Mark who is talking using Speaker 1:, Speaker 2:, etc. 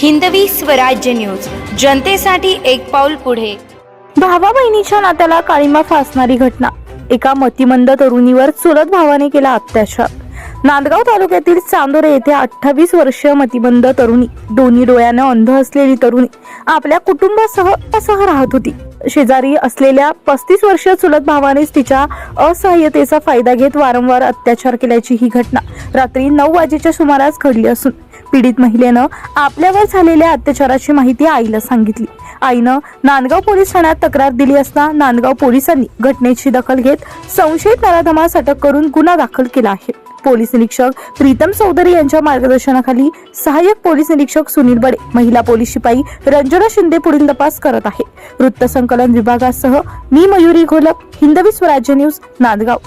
Speaker 1: Hindavi Swarajya news. जनतेसाठी एक पाऊल पुढे.
Speaker 2: भावा बहिणीच्या नात्याला काळीमा फासणारी घटना. एका मतिमंद तरुणीवर चुलत भावाने केला अत्याचार. नांदगाव तालुक्यातील चांदोरे येथे अठ्ठावीस वर्षीय मतिमंद तरुणी. दोन्ही डोळ्यानं अंध असलेली तरुणी आपल्या कुटुंबासह असह राहत होती. शेजारी असलेल्या पस्तीस वर्षीय चुलत भावानेच तिच्या असहाय्यतेचा फायदा घेत वारंवार अत्याचार केल्याची ही घटना रात्री नऊ वाजेच्या सुमारास घडली असून पीडित महिलेनं आपल्यावर झालेल्या अत्याचाराची माहिती आईला सांगितली. आईनं नांदगाव पोलीस ठाण्यात तक्रार दिली असता नांदगाव पोलिसांनी घटनेची दखल घेत संशयित नराधमास अटक करून गुन्हा दाखल केला आहे. पोलीस निरीक्षक प्रीतम चौधरी यांच्या मार्गदर्शनाखाली सहाय्यक पोलीस निरीक्षक सुनील बडे महिला पोलीस शिपाई रंजना शिंदे पुढील तपास करत आहे. वृत्तसंकलन विभागासह मी मयुरी घोलप हिंदवी स्वराज्य न्यूज नांदगाव.